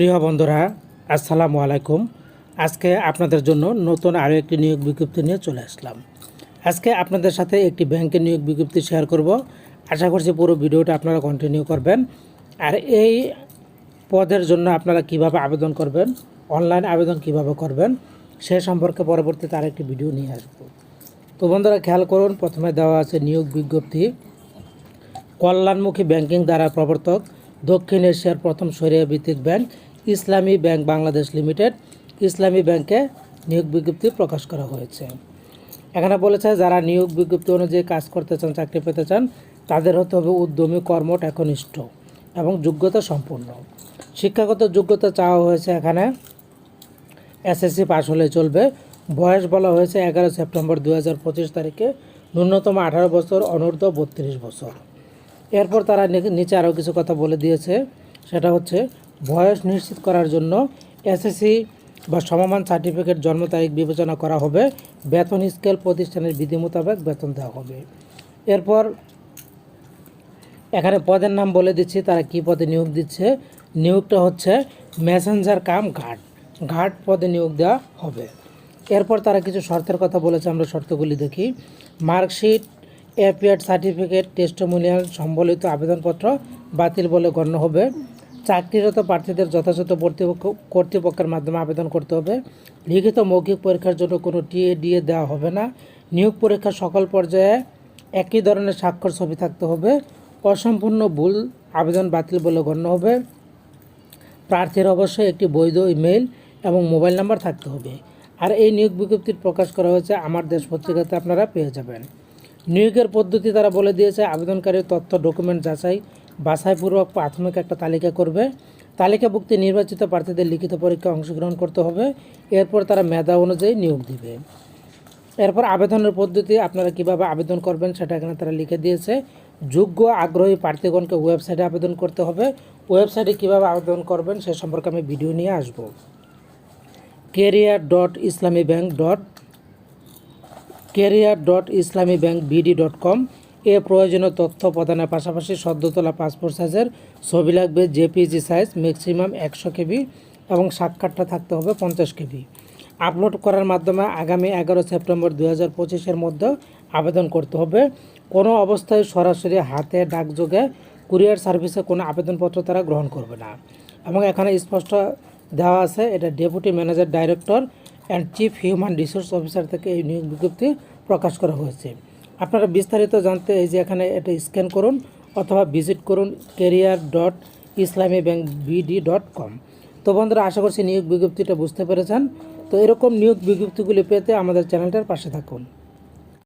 প্রিয় বন্ধুরা, আসসালামু আলাইকুম। আজকে আপনাদের জন্য নতুন আরও একটি নিয়োগ বিজ্ঞপ্তি নিয়ে চলে আসলাম। আজকে আপনাদের সাথে একটি ব্যাংকের নিয়োগ বিজ্ঞপ্তি শেয়ার করব। আশা করছি পুরো ভিডিওটা আপনারা কন্টিনিউ করবেন। আর এই পদের জন্য আপনারা কীভাবে আবেদন করবেন অনলাইন আবেদন কীভাবে করবেন, সে সম্পর্কে পরবর্তীতে আরেকটি ভিডিও নিয়ে আসব। তো বন্ধুরা, খেয়াল করুন, প্রথমে দেওয়া আছে নিয়োগ বিজ্ঞপ্তি। কল্যাণমুখী ব্যাংকিং দ্বারা প্রবর্তক দক্ষিণ এশিয়ার প্রথম সরিয়া ভিত্তিক ব্যাংক ইসলামী ব্যাংক বাংলাদেশ লিমিটেড ইসলামী ব্যাংকে নিয়োগ বিজ্ঞপ্তি প্রকাশ করা হয়েছে। এখানে বলেছে, যারা নিয়োগ বিজ্ঞপ্তি অনুযায়ী কাজ করতে চান, চাকরি পেতে চান, তাদের হতে হবে উদ্যমী কর্মঠ একনিষ্ঠ এবং যোগ্যতা সম্পন্ন। শিক্ষাগত যোগ্যতা চাওয়া হয়েছে এখানে। এসএসসি পাস হলে চলবে। বয়স বলা হয়েছে এগারো সেপ্টেম্বর দু হাজার পঁচিশ তারিখে। ন্যূনতম আঠারো বছর, অনূর্ধ্ব বত্রিশ বছর। এরপর তারা নিচে আরও কিছু কথা বলে দিয়েছে। সেটা হচ্ছে বয়স নিশ্চিত করার জন্য এসএসসি বা সমমান সার্টিফিকেট জন্ম তারিখ বিবেচনা করা হবে। বেতন স্কেল প্রতিষ্ঠানের বিধি মোতাবেক বেতন দেওয়া হবে। এরপর এখানে পদের নাম বলে দিচ্ছি, তারা কি পদে নিয়োগ দিচ্ছে। নিয়োগটা হচ্ছে মেসেঞ্জার কাম ঘাট। ঘাট পদে নিয়োগ দেওয়া হবে। এরপর তারা কিছু শর্তের কথা বলেছে, আমরা শর্তগুলি দেখি। মার্কশিট এপিএড সার্টিফিকেট টেস্টোমোনিয়াল সম্বলিত আবেদনপত্র বাতিল বলে গণ্য হবে। চাকরিরত প্রার্থীদের যথাযথ কর্তৃপক্ষ কর্তৃপক্ষের মাধ্যমে আবেদন করতে হবে। লিখিত মৌখিক পরীক্ষার জন্য কোনো টিএ ডিএ দেওয়া হবে না। নিয়োগ পরীক্ষার সকল পর্যায়ে একই ধরনের স্বাক্ষর ছবি থাকতে হবে। অসম্পূর্ণ ভুল, আবেদন বাতিল বলে গণ্য হবে। প্রার্থীর অবশ্যই একটি বৈধ ইমেল এবং মোবাইল নাম্বার থাকতে হবে। আর এই নিয়োগ বিজ্ঞপ্তি প্রকাশ করা হয়েছে আমার দেশ পত্রিকাতে, আপনারা পেয়ে যাবেন। নিয়োগের পদ্ধতি তারা বলে দিয়েছে, আবেদনকারীর তথ্য, ডকুমেন্ট যাচাই বাছাইপূর্বক প্রাথমিক একটা তালিকা করবে। তালিকাভুক্তি নির্বাচিত প্রার্থীদের লিখিত পরীক্ষায় অংশগ্রহণ করতে হবে। এরপর তারা মেধা অনুযায়ী নিয়োগ দিবে। এরপর আবেদনের পদ্ধতি আপনারা কীভাবে আবেদন করবেন সেটা এখানে তারা লিখে দিয়েছে। যোগ্য আগ্রহী প্রার্থীগণকে ওয়েবসাইটে আবেদন করতে হবে। ওয়েবসাইটে কীভাবে আবেদন করবেন সে সম্পর্কে আমি ভিডিও নিয়ে আসব। Career dot Islami bank dot career dot Islami bank BD dot com এ প্রয়োজনীয় তথ্য প্রদানের পাশাপাশি সদ্যতলা পাসপোর্ট সাইজের ছবি লাগবে জেপিজি সাইজ ম্যাক্সিমাম একশো কেবি এবং সাক্ষাৎটা থাকতে হবে পঞ্চাশ কেবি। আপলোড করার মাধ্যমে আগামী এগারো সেপ্টেম্বর দু হাজার পঁচিশের মধ্যে আবেদন করতে হবে। কোনো অবস্থায় সরাসরি হাতে ডাকযোগে কুরিয়ার সার্ভিসে কোনো আবেদনপত্র তারা গ্রহণ করবে না। এবং এখানে স্পষ্ট দেওয়া আছে, এটা deputy manager director and chief human resource officer থেকে এই নিয়োগ বিজ্ঞপ্তি প্রকাশ করা হয়েছে। আপনারা বিস্তারিত জানতে এই যে এখানে এটা স্ক্যান করুন অথবা ভিজিট করুন career dot Islami bank BD dot com তো বন্ধুরা, আশা করছি নিয়োগ বিজ্ঞপ্তিটা বুঝতে পেরেছেন। তো এরকম নিয়োগ বিজ্ঞপ্তিগুলি পেতে আমাদের চ্যানেলটার পাশে থাকুন।